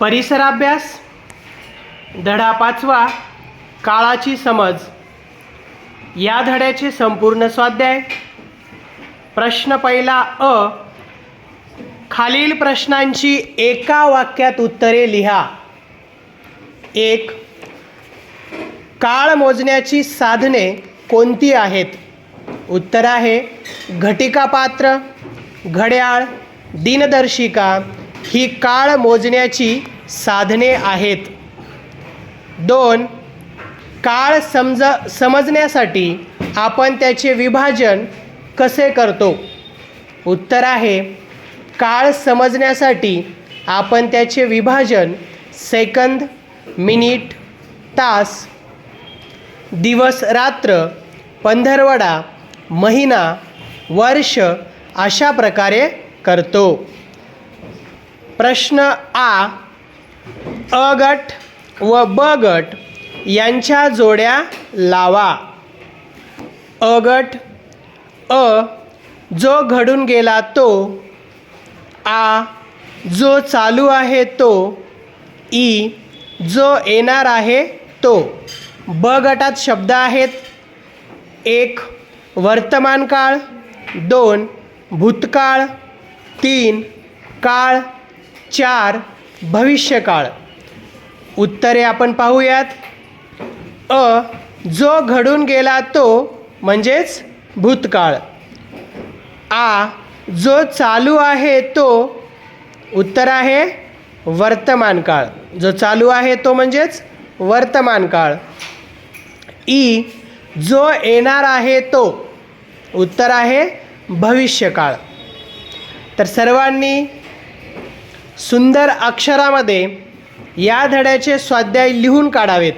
परिसराभ्यास धडा पाचवा काळाची समज. या धड्याचे संपूर्ण स्वाध्याय. प्रश्न पहिला अ. खालील प्रश्नांची एका वाक्यात उत्तरे लिहा. एक. काळ मोजण्याची साधने कोणती आहेत? उत्तर आहे घटिकापात्र घड्याळ दिनदर्शिका ही काळ मोजण्याची साधने आहेत. दोन काळ समज समजण्यासाठी आपण त्याचे विभाजन कसे करतो? उत्तर आहे काळ समजण्यासाठी आपण त्याचे विभाजन सेकंद मिनिट तास दिवस रात्र पंधरवडा महिना वर्ष अशा प्रकारे करतो. प्रश्न आ अ गट व ब गट यांच्या जोड्या लावा. अ गट अ जो घडून गेला तो आ जो चालू आहे तो ई जो येणार आहे तो. ब गटात शब्द आहेत. एक वर्तमान काळ दोन भूतकाळ तीन काळ चार भविष्यकाळ. उत्तरे आपण पाहूयात. अ जो घडून गेला तो म्हणजेच भूतकाळ. आ जो चालू आहे तो उत्तर आहे वर्तमान काळ जो चालू आहे तो म्हणजेच वर्तमान काळ ई जो येणार आहे तो उत्तर आहे भविष्यकाळ. तर सर्वांनी सुंदर अक्षरामध्ये या धड्याचे स्वाध्याय लिहून काढावेत.